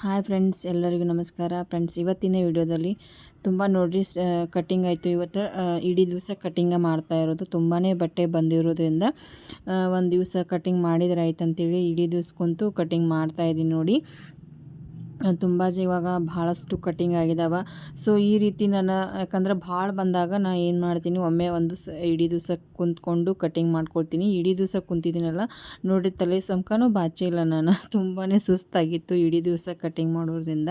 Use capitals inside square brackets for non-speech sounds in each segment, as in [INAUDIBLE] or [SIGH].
Hi friends, ಎಲ್ಲರಿಗೂ ನಮಸ್ಕಾರ. Friends, ಇವತ್ತಿನ ವಿಡಿಯೋದಲ್ಲಿ ತುಂಬ ನೋಡ್ರಿ ಕಟ್ಟಿಂಗ್ ಆಯಿತು. ಇವತ್ತು ಇಡೀ ದಿವಸ ಕಟ್ಟಿಂಗ ಮಾಡ್ತಾ ಇರೋದು. ತುಂಬಾ ಬಟ್ಟೆ ಬಂದಿರೋದ್ರಿಂದ ಒಂದು ದಿವಸ ಕಟ್ಟಿಂಗ್ ಮಾಡಿದ್ರೆ ಆಯ್ತು ಅಂತೇಳಿ ಇಡೀ ದಿವ್ಸ ಕುಂತು ಕಟ್ಟಿಂಗ್ ಮಾಡ್ತಾಯಿದ್ದೀನಿ ನೋಡಿ. ತುಂಬ ಇವಾಗ ಭಾಳಷ್ಟು ಕಟ್ಟಿಂಗ್ ಆಗಿದಾವ. ಸೊ ಈ ರೀತಿ ನಾನು ಯಾಕಂದ್ರೆ ಭಾಳ ಬಂದಾಗ ನಾನು ಏನು ಮಾಡ್ತೀನಿ, ಒಮ್ಮೆ ಒಂದು ಸ, ಇಡೀ ದಿವಸ ಕುಂತ್ಕೊಂಡು ಕಟ್ಟಿಂಗ್ ಮಾಡ್ಕೊಳ್ತೀನಿ. ಇಡೀ ದಿವಸ ಕುಂತಿದ್ದೀನಲ್ಲ ನೋಡಿ ತಲೆ ಸಂಕನೂ ಇಲ್ಲ ನಾನು. [LAUGHS] ತುಂಬಾ ಸುಸ್ತಾಗಿತ್ತು ಇಡೀ ದಿವಸ ಕಟ್ಟಿಂಗ್ ಮಾಡೋದ್ರಿಂದ.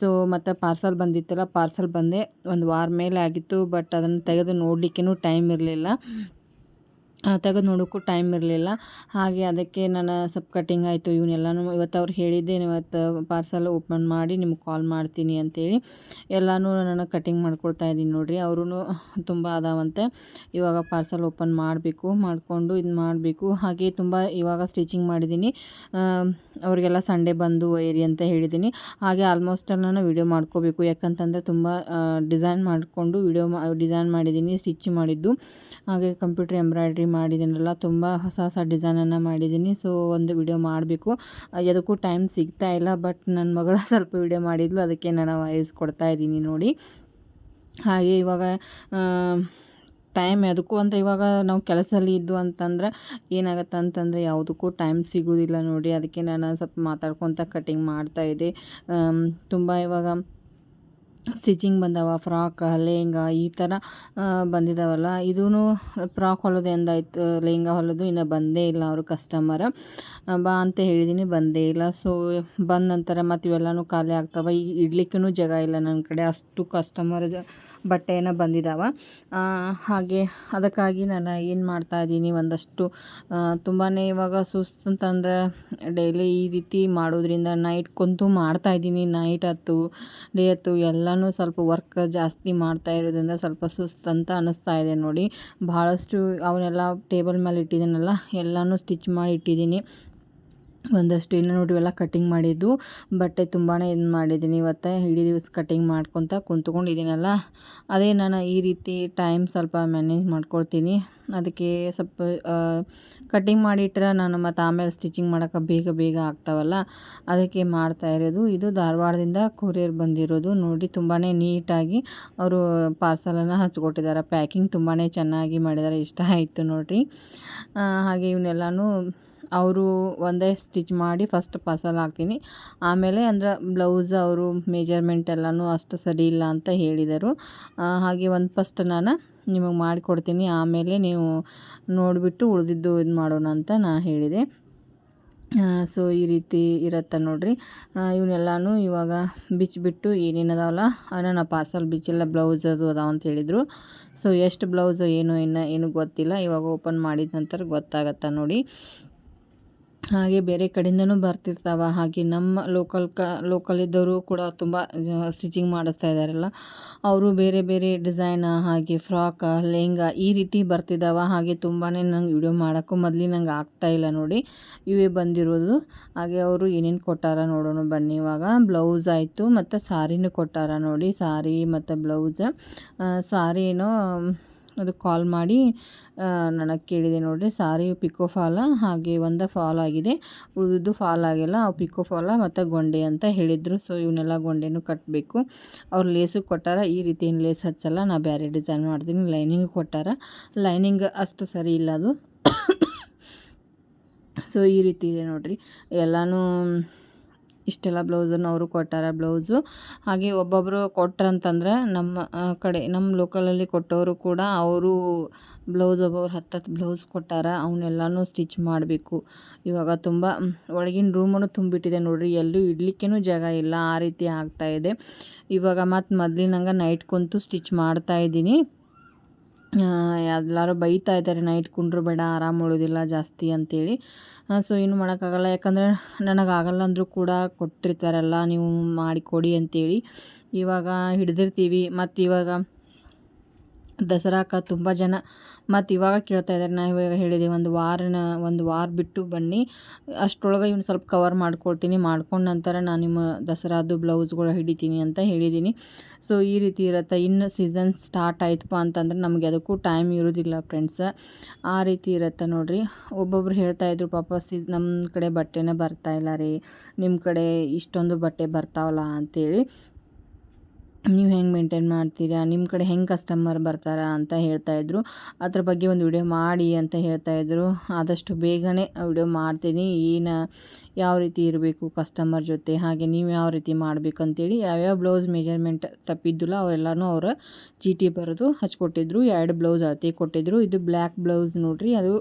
ಸೊ ಮತ್ತು ಪಾರ್ಸಲ್ ಬಂದಿತ್ತಲ್ಲ ಪಾರ್ಸಲ್ ಬಂದೆ ಒಂದು ವಾರ ಮೇಲೆ ಆಗಿತ್ತು ಬಟ್ ಅದನ್ನು ತೆಗೆದು ನೋಡಲಿಕ್ಕೂ ಟೈಮ್ ಇರಲಿಲ್ಲ. ತೆಗೆದು ನೋಡೋಕ್ಕೂ ಟೈಮ್ ಇರಲಿಲ್ಲ. ಹಾಗೆ ಅದಕ್ಕೆ ನಾನು ಸ್ವಲ್ಪ ಕಟ್ಟಿಂಗ್ ಆಯಿತು, ಇವನ್ನೆಲ್ಲನೂ ಇವತ್ತು ಅವ್ರು ಹೇಳಿದ್ದೆ ಇವತ್ತು ಪಾರ್ಸಲ್ ಓಪನ್ ಮಾಡಿ ನಿಮ್ಗೆ ಕಾಲ್ ಮಾಡ್ತೀನಿ ಅಂತೇಳಿ. ಎಲ್ಲನೂ ನಾನು ಕಟ್ಟಿಂಗ್ ಮಾಡ್ಕೊಳ್ತಾ ಇದ್ದೀನಿ ನೋಡಿರಿ. ಅವರೂ ತುಂಬ ಅದಾವಂತೆ. ಇವಾಗ ಪಾರ್ಸಲ್ ಓಪನ್ ಮಾಡಬೇಕು, ಮಾಡಿಕೊಂಡು ಇದು ಮಾಡಬೇಕು. ಹಾಗೆ ತುಂಬ ಇವಾಗ ಸ್ಟಿಚಿಂಗ್ ಮಾಡಿದ್ದೀನಿ. ಅವರಿಗೆಲ್ಲ ಸಂಡೇ ಬಂದು ಏರಿ ಅಂತ ಹೇಳಿದ್ದೀನಿ. ಹಾಗೆ ಆಲ್ಮೋಸ್ಟ್ ನಾನು ವೀಡಿಯೋ ಮಾಡ್ಕೋಬೇಕು. ಯಾಕಂತಂದರೆ ತುಂಬ ಡಿಸೈನ್ ಮಾಡಿಕೊಂಡು ವೀಡಿಯೋ ಡಿಸೈನ್ ಮಾಡಿದ್ದೀನಿ ಸ್ಟಿಚ್ ಮಾಡಿದ್ದು. ಹಾಗೆ ಕಂಪ್ಯೂಟರ್ ಎಂಬ್ರಾಯ್ಡ್ರಿ ಮಾಡಿದ್ದೀನಲ್ಲ, ತುಂಬ ಹೊಸ ಹೊಸ ಡಿಸೈನನ್ನು ಮಾಡಿದ್ದೀನಿ. ಸೊ ಒಂದು ವಿಡಿಯೋ ಮಾಡಬೇಕು. ಅದಕ್ಕೂ ಟೈಮ್ ಸಿಗ್ತಾ ಇಲ್ಲ ಬಟ್ ನನ್ನ ಮಗಳ [LAUGHS] ಸ್ವಲ್ಪ ವಿಡಿಯೋ ಮಾಡಿದ್ಲು, ಅದಕ್ಕೆ ನಾನು ವಾಯ್ಸ್ ಕೊಡ್ತಾ ಇದ್ದೀನಿ ನೋಡಿ. ಹಾಗೆ ಇವಾಗ ಟೈಮ್ ಅದಕ್ಕೂ ಅಂತ ಇವಾಗ ನಾವು ಕೆಲಸದಲ್ಲಿ ಇದ್ದು ಅಂತಂದ್ರೆ, ಏನಾಗುತ್ತೆ ಅಂತಂದರೆ ಯಾವುದಕ್ಕೂ ಟೈಮ್ ಸಿಗೋದಿಲ್ಲ ನೋಡಿ. ಅದಕ್ಕೆ ನಾನು ಸ್ವಲ್ಪ ಮಾತಾಡ್ಕೊತ ಕಟಿಂಗ್ ಮಾಡ್ತಾಯಿದ್ದೆ ತುಂಬ ಇವಾಗ ಸ್ಟಿಚಿಂಗ್ ಬಂದವ, ಫ್ರಾಕ್, ಲೆಹೆಂಗ ಈ ಥರ ಬಂದಿದ್ದಾವಲ್ಲ ಇದೂ ಫ್ರಾಕ್ ಹೊಲೋದು ಎಂದಾಯ್ತು, ಲೆಹಂಗ ಹೊಲೋದು ಇನ್ನೂ ಬಂದೇ ಇಲ್ಲ ಅವರು ಕಸ್ಟಮರ್ ಬಾ ಅಂತ ಹೇಳಿದ್ದೀನಿ ಬಂದೇ ಇಲ್ಲ. ಸೊ ಬಂದ ನಂತರ ಮತ್ತು ಇವೆಲ್ಲನೂ ಖಾಲಿ ಆಗ್ತವೆ. ಈಗ ಇಡ್ಲಿಕ್ಕೂ ಜಾಗ ಇಲ್ಲ ನನ್ನ ಕಡೆ. ಅಷ್ಟು ಕಸ್ಟಮರ್ ಬಟ್ಟೆನ ಬಂದಿದ್ದಾವೆ ಹಾಗೆ ಅದಕ್ಕಾಗಿ ನಾನು ಏನು ಮಾಡ್ತಾ ಇದ್ದೀನಿ, ಒಂದಷ್ಟು ತುಂಬಾ ಇವಾಗ ಸುಸ್ತು ಅಂತಂದ್ರೆ ಡೈಲಿ ಈ ರೀತಿ ಮಾಡೋದ್ರಿಂದ ನೈಟ್ ಕುಂತು ಮಾಡ್ತಾಯಿದ್ದೀನಿ ನೈಟ್ ಹತ್ತು ಡೇ ಹತ್ತು ಎಲ್ಲನೂ ಸ್ವಲ್ಪ ವರ್ಕ್ ಜಾಸ್ತಿ ಮಾಡ್ತಾ ಇರೋದ್ರಿಂದ ಸ್ವಲ್ಪ ಸುಸ್ತು ಅಂತ ಅನ್ನಿಸ್ತಾ ಇದೆ ನೋಡಿ. ಭಾಳಷ್ಟು ಅವನ್ನೆಲ್ಲ ಟೇಬಲ್ ಮೇಲೆ ಇಟ್ಟಿದ್ದೀನಲ್ಲ, ಎಲ್ಲನೂ ಸ್ಟಿಚ್ ಮಾಡಿ ಇಟ್ಟಿದ್ದೀನಿ. ಒಂದಷ್ಟು ಇನ್ನು ನೋಡಿ ಎಲ್ಲ ಕಟ್ಟಿಂಗ್ ಮಾಡಿದ್ದು. ಬಟ್ಟೆ ತುಂಬಾ ಇದು ಮಾಡಿದ್ದೀನಿ. ಇವತ್ತು ಇಡೀ ದಿವಸ ಕಟಿಂಗ್ ಮಾಡ್ಕೊತ ಕುಂತ್ಕೊಂಡಿದ್ದೀನಲ್ಲ. ಅದೇ ನಾನು ಈ ರೀತಿ ಟೈಮ್ ಸ್ವಲ್ಪ ಮ್ಯಾನೇಜ್ ಮಾಡ್ಕೊಳ್ತೀನಿ. ಅದಕ್ಕೆ ಸ್ವಲ್ಪ ಕಟ್ಟಿಂಗ್ ಮಾಡಿಟ್ರೆ ನಾನು ಮತ್ತು ಆಮೇಲೆ ಸ್ಟಿಚಿಂಗ್ ಮಾಡೋಕೆ ಬೇಗ ಬೇಗ ಆಗ್ತಾವಲ್ಲ. ಅದಕ್ಕೆ ಮಾಡ್ತಾ ಇರೋದು. ಇದು ಧಾರವಾಡದಿಂದ ಕೊರಿಯರ್ ಬಂದಿರೋದು. ನೋಡಿ ತುಂಬಾ ನೀಟಾಗಿ ಅವರು ಪಾರ್ಸಲನ್ನು ಹಚ್ಕೊಟ್ಟಿದ್ದಾರೆ. ಪ್ಯಾಕಿಂಗ್ ತುಂಬಾ ಚೆನ್ನಾಗಿ ಮಾಡಿದ್ದಾರೆ. ಇಷ್ಟ ಆಯಿತು ನೋಡಿರಿ. ಹಾಗೆ ಇವನ್ನೆಲ್ಲನೂ ಅವರು ಒಂದೇ ಸ್ಟಿಚ್ ಮಾಡಿ ಫಸ್ಟ್ ಪಸಲ್ ಹಾಕ್ತೀನಿ. ಆಮೇಲೆ ಅಂದ್ರೆ ಬ್ಲೌಸ್ ಅವರು ಮೆಜರ್ಮೆಂಟ್ ಎಲ್ಲನೂ ಅಷ್ಟು ಸರಿ ಇಲ್ಲ ಅಂತ ಹೇಳಿದರು. ಹಾಗೆ ಒಂದು ಫಸ್ಟ್ ನಾನು ನಿಮಗೆ ಮಾಡಿಕೊಡ್ತೀನಿ. ಆಮೇಲೆ ನೀವು ನೋಡಿಬಿಟ್ಟು ಉಳಿದಿದ್ದು ಇದು ಮಾಡೋಣ ಅಂತ ನಾ ಹೇಳಿದೆ. ಸೊ ಈ ರೀತಿ ಇರುತ್ತೆ ನೋಡಿರಿ. ಇವನ್ನೆಲ್ಲನೂ ಇವಾಗ ಬಿಚ್ಚಿಬಿಟ್ಟು ಏನೇನದಾವಲ್ಲ ನಾನು ಪಾರ್ಸಲ್ ಬಿಚ್ಚಿಲ್ಲ ಬ್ಲೌಸ್ ಅದು ಅದಾವ ಅಂತ ಹೇಳಿದರು. ಸೊ ಎಷ್ಟು ಬ್ಲೌಸು ಏನು ಇನ್ನು, ಏನು ಗೊತ್ತಿಲ್ಲ. ಇವಾಗ ಓಪನ್ ಮಾಡಿದ ನಂತರ ಗೊತ್ತಾಗತ್ತೆ ನೋಡಿ. ಹಾಗೆ ಬೇರೆ ಕಡೆಯಿಂದನೂ ಬರ್ತಿರ್ತಾವೆ. ಹಾಗೆ ನಮ್ಮ ಲೋಕಲ್ ಕ ಲೋಕಲ್ ಇದ್ದವರು ಕೂಡ ತುಂಬ ಸ್ಟಿಚಿಂಗ್ ಮಾಡಿಸ್ತಾ ಇದ್ದಾರಲ್ಲ. ಅವರು ಬೇರೆ ಬೇರೆ ಡಿಸೈನ ಹಾಗೆ ಫ್ರಾಕ ಲೆಹಂಗ ಈ ರೀತಿ ಬರ್ತಿದ್ದಾವೆ. ಹಾಗೆ ತುಂಬಾ ನಂಗೆ ವಿಡಿಯೋ ಮಾಡೋಕ್ಕೂ ಮೊದಲು ನಂಗೆ ಆಗ್ತಾಯಿಲ್ಲ ನೋಡಿ. ಇವೇ ಬಂದಿರೋದು. ಹಾಗೆ ಅವರು ಏನೇನು ಕೊಟ್ಟಾರ ನೋಡೋಣ ಬನ್ನಿ. ಇವಾಗ ಬ್ಲೌಸ್ ಆಯಿತು, ಮತ್ತು ಸಾರಿನೂ ಕೊಟ್ಟಾರ ನೋಡಿ. ಸಾರಿ ಮತ್ತು ಬ್ಲೌಸ್ ಸಾರಿ ಏನೋ ಅದು ಕಾಲ್ ಮಾಡಿ ನನಗೆ ಕೇಳಿದೆ ನೋಡಿರಿ, ಸಾರಿ ಪಿಕೋ ಫಾಲ, ಹಾಗೆ ಒಂದು ಫಾಲ್ ಆಗಿದೆ. ಉಳಿದಿದ್ದು ಫಾಲ್ ಆಗಿಲ್ಲ ಪಿಕೋ ಫಾಲ ಮತ್ತು ಗೊಂಡೆ ಅಂತ ಹೇಳಿದರು. ಸೊ ಇವನ್ನೆಲ್ಲ ಗೊಂಡೆನೂ ಕಟ್ಟಬೇಕು ಅವ್ರು ಲೇಸು ಕೊಟ್ಟಾರ, ಈ ರೀತಿ ಏನು ಲೇಸ್ ಹಚ್ಚಲ್ಲ, ನಾ ಬೇರೆ ಡಿಸೈನ್ ಮಾಡ್ತೀನಿ, ಲೈನಿಂಗ್ ಕೊಟ್ಟಾರ. ಲೈನಿಂಗ್ ಅಷ್ಟು ಸರಿ ಇಲ್ಲ ಅದು. [COUGHS] ಸೊ ಈ ರೀತಿ ಇದೆ ನೋಡಿರಿ. ಎಲ್ಲನೂ ಇಷ್ಟೆಲ್ಲ ಬ್ಲೌಸನ್ನು ಅವರು ಕೊಟ್ಟಾರ ಬ್ಲೌಸು. ಹಾಗೆ ಒಬ್ಬೊಬ್ಬರು ಕೊಟ್ರಂತಂದ್ರೆ ನಮ್ಮ ಕಡೆ, ನಮ್ಮ ಲೋಕಲಲ್ಲಿ ಕೊಟ್ಟವರು ಕೂಡ ಅವರು ಬ್ಲೌಸ್, ಒಬ್ಬೊಬ್ರು ಹತ್ತು ಹತ್ತು ಬ್ಲೌಸ್ ಕೊಟ್ಟಾರ. ಅವನ್ನೆಲ್ಲನೂ ಸ್ಟಿಚ್ ಮಾಡಬೇಕು. ಇವಾಗ ತುಂಬ ಒಳಗಿನ ರೂಮನ್ನು ತುಂಬಿಟ್ಟಿದೆ ನೋಡಿರಿ. ಎಲ್ಲೂ ಇಡ್ಲಿಕ್ಕೇನೂ ಜಾಗ ಇಲ್ಲ. ಆ ರೀತಿ ಆಗ್ತಾಯಿದೆ ಇವಾಗ ಮತ್ತು ಮೊದಲಿನಂಗೆ ನೈಟ್ ಕುಂತು ಸ್ಟಿಚ್ ಮಾಡ್ತಾ ಇದ್ದೀನಿ. ಎಲ್ಲರೂ ಬೈತಾ ಇದ್ದಾರೆ, ನೈಟ್ ಕುಂಡ್ರು ಬೇಡ, ಆರಾಮ ಉಳೋದಿಲ್ಲ ಜಾಸ್ತಿ ಅಂತೇಳಿ. ಸೊ ಏನು ಮಾಡೋಕ್ಕಾಗಲ್ಲ, ಯಾಕಂದರೆ ನನಗಾಗಲ್ಲ ಅಂದರೂ ಕೂಡ ಕೊಟ್ಟಿರ್ತಾರಲ್ಲ, ನೀವು ಮಾಡಿಕೊಡಿ ಅಂತೇಳಿ. ಇವಾಗ ಹಿಡ್ದಿರ್ತೀವಿ ಮತ್ತು ಇವಾಗ ದಸರಾಕ ತುಂಬ ಜನ ಮತ್ತು ಇವಾಗ ಕೇಳ್ತಾ ಇದ್ದಾರೆ ನಾ ಇವಾಗ ಹೇಳಿದೆ ಒಂದು ವಾರನ, ಒಂದು ವಾರ ಬಿಟ್ಟು ಬನ್ನಿ. ಅಷ್ಟರೊಳಗೆ ಇವ್ನು ಸ್ವಲ್ಪ ಕವರ್ ಮಾಡ್ಕೊಳ್ತೀನಿ. ಮಾಡ್ಕೊಂಡು ನಂತರ ನಾನು ನಿಮ್ಮ ದಸರಾದು ಬ್ಲೌಸ್ಗಳು ಹಿಡಿತೀನಿ ಅಂತ ಹೇಳಿದ್ದೀನಿ ಸೊ ಈ ರೀತಿ ಇರುತ್ತೆ. ಇನ್ನು ಸೀಸನ್ ಸ್ಟಾರ್ಟ್ ಆಯ್ತಪ್ಪ ಅಂತಂದ್ರೆ ನಮಗೆ ಅದಕ್ಕೂ ಟೈಮ್ ಇರೋದಿಲ್ಲ ಫ್ರೆಂಡ್ಸ ಆ ರೀತಿ ಇರುತ್ತೆ ನೋಡಿರಿ. ಒಬ್ಬೊಬ್ರು ಹೇಳ್ತಾ ಇದ್ರು, ಪಾಪ ಸೀಸ್ ನಮ್ಮ ಕಡೆ ಬಟ್ಟೆನೇ ಇಲ್ಲ ರೀ. ನಿಮ್ಮ ಕಡೆ ಇಷ್ಟೊಂದು ಬಟ್ಟೆ ಬರ್ತಾವಲ್ಲ ಅಂತೇಳಿ. ನೀವು ಹೆಂಗೆ ಮೇಂಟೈನ್ ಮಾಡ್ತೀರಾ? ನಿಮ್ಮ ಕಡೆ ಹೆಂಗೆ ಕಸ್ಟಮರ್ ಬರ್ತಾರಾ ಅಂತ ಹೇಳ್ತಾಯಿದ್ರು ಅದ್ರ ಬಗ್ಗೆ ಒಂದು ವಿಡಿಯೋ ಮಾಡಿ ಅಂತ ಹೇಳ್ತಾಯಿದ್ರು ಆದಷ್ಟು ಬೇಗನೆ ವಿಡಿಯೋ ಮಾಡ್ತೀನಿ. ಏನು ಯಾವ ರೀತಿ ಇರಬೇಕು ಕಸ್ಟಮರ್ ಜೊತೆ? ಹಾಗೆ ನೀವು ಯಾವ ರೀತಿ ಮಾಡಬೇಕಂತೇಳಿ ಯಾವ್ಯಾವ ಬ್ಲೌಸ್ ಮೆಜರ್ಮೆಂಟ್ ತಪ್ಪಿದ್ದಿಲ್ಲ ಅವೆಲ್ಲನೂ ಅವರು ಚೀಟಿ ಬರೆದು ಹಚ್ಕೊಟ್ಟಿದ್ರು. ಎರಡು ಬ್ಲೌಸ್ ಅಳತೆ ಕೊಟ್ಟಿದ್ರು. ಇದು ಬ್ಲ್ಯಾಕ್ ಬ್ಲೌಸ್ ನೋಡಿರಿ. ಅದು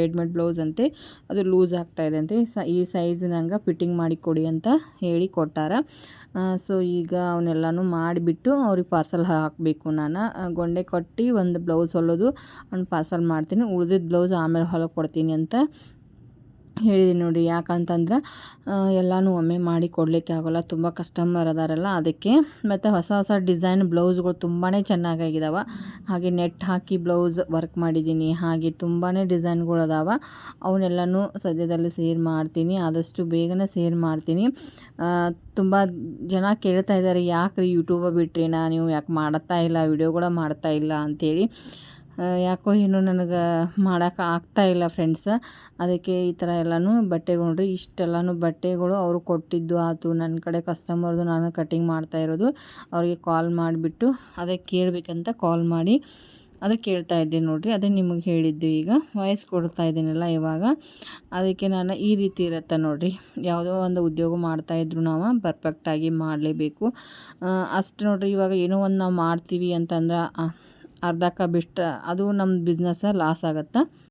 ರೆಡಿಮೇಡ್ ಬ್ಲೌಸ್ ಅಂತೆ. ಅದು ಲೂಸ್ ಆಗ್ತಾಯಿದೆ ಅಂತೆ. ಸ, ಈ ಸೈಜ್ ನಂಗೆ ಫಿಟ್ಟಿಂಗ್ ಮಾಡಿ ಕೊಡಿ ಅಂತ ಹೇಳಿ ಕೊಟ್ಟಾರ. ಸೊ ಈಗ ಅವನ್ನೆಲ್ಲನೂ ಮಾಡಿಬಿಟ್ಟು ಅವ್ರಿಗೆ ಪಾರ್ಸಲ್ ಹಾಕಬೇಕು ನಾನು. ಗೊಂಡೆ ಕಟ್ಟಿ ಒಂದು ಬ್ಲೌಸ್ ಹೊಲೋದು ಒಂದು ಪಾರ್ಸಲ್ ಮಾಡ್ತೀನಿ. ಉಳ್ದಿದ್ದ ಬ್ಲೌಸ್ ಆಮೇಲೆ ಹೊಲಕ್ಕೆ ಕೊಡ್ತೀನಿ ಅಂತ. ಹೇಳಿದ್ದೀನಿ ನೋಡಿ, ಯಾಕಂತಂದ್ರೆ ಎಲ್ಲನೂ ಒಮ್ಮೆ ಮಾಡಿ ಕೊಡಲಿಕ್ಕೆ ಆಗೋಲ್ಲ, ತುಂಬ ಕಸ್ಟಮರ್ ಅದಾರಲ್ಲ ಅದಕ್ಕೆ. ಮತ್ತು ಹೊಸ ಹೊಸ ಡಿಸೈನ್ ಬ್ಲೌಸ್ಗಳು ತುಂಬಾ ಚೆನ್ನಾಗಾಗಿದ್ದಾವೆ ಹಾಗೆ ನೆಟ್ ಹಾಕಿ ಬ್ಲೌಸ್ ವರ್ಕ್ ಮಾಡಿದ್ದೀನಿ. ಹಾಗೆ ತುಂಬಾ ಡಿಸೈನ್ಗಳು ಅದಾವೆ. ಅವನ್ನೆಲ್ಲನೂ ಸದ್ಯದಲ್ಲಿ ಸೇರ್ ಮಾಡ್ತೀನಿ. ಆದಷ್ಟು ಬೇಗನೆ ಸೇರ್ ಮಾಡ್ತೀನಿ. ತುಂಬ ಜನ ಕೇಳ್ತಾ ಇದ್ದಾರೆ ಯಾಕೆ ರೀ ಯೂಟ್ಯೂಬ ಬಿಟ್ರಿನಾ ನೀವು? ಯಾಕೆ ಮಾಡ್ತಾ ಇಲ್ಲ? ವಿಡಿಯೋ ಕೂಡ ಮಾಡ್ತಾ ಇಲ್ಲ ಅಂಥೇಳಿ ಯಾಕೋ ಏನೋ ನನಗೆ ಮಾಡೋಕೆ ಇಲ್ಲ ಫ್ರೆಂಡ್ಸ್ ಅದಕ್ಕೆ ಈ ಥರ ಎಲ್ಲನೂ ಬಟ್ಟೆಗಳು ನೋಡಿರಿ ಇಷ್ಟೆಲ್ಲನೂ ಬಟ್ಟೆಗಳು ಅವರು ಕೊಟ್ಟಿದ್ದು ಆತು. ನನ್ನ ಕಡೆ ಕಸ್ಟಮರ್ದು ನಾನು ಕಟಿಂಗ್ ಮಾಡ್ತಾ ಇರೋದು. ಅವರಿಗೆ ಕಾಲ್ ಮಾಡಿಬಿಟ್ಟು ಅದೇ ಕೇಳಬೇಕಂತ ಕಾಲ್ ಮಾಡಿ ಅದಕ್ಕೆ ಕೇಳ್ತಾ ಇದ್ದೆ ನೋಡಿರಿ. ಅದೇ ನಿಮಗೆ ಹೇಳಿದ್ದು ಈಗ. ವಾಯ್ಸ್ ಕೊಡ್ತಾ ಇದ್ದೀನಲ್ಲ ಇವಾಗ. ಅದಕ್ಕೆ ನಾನು ಈ ರೀತಿ ಇರುತ್ತೆ ನೋಡಿರಿ. ಯಾವುದೋ ಒಂದು ಉದ್ಯೋಗ ಮಾಡ್ತಾಯಿದ್ರು ನಾವು ಪರ್ಫೆಕ್ಟಾಗಿ ಮಾಡಲೇಬೇಕು. ಅಷ್ಟು ನೋಡಿರಿ ಇವಾಗ ಏನೋ ಒಂದು ನಾವು ಮಾಡ್ತೀವಿ ಅಂತಂದ್ರೆ ಅರ್ಧಕ್ಕೆ ಬಿಟ್ಟು ಅದು ನಮ್ಮ ಬಿಸ್ನೆಸ್ಸ ಲಾಸ್ ಆಗುತ್ತೆ?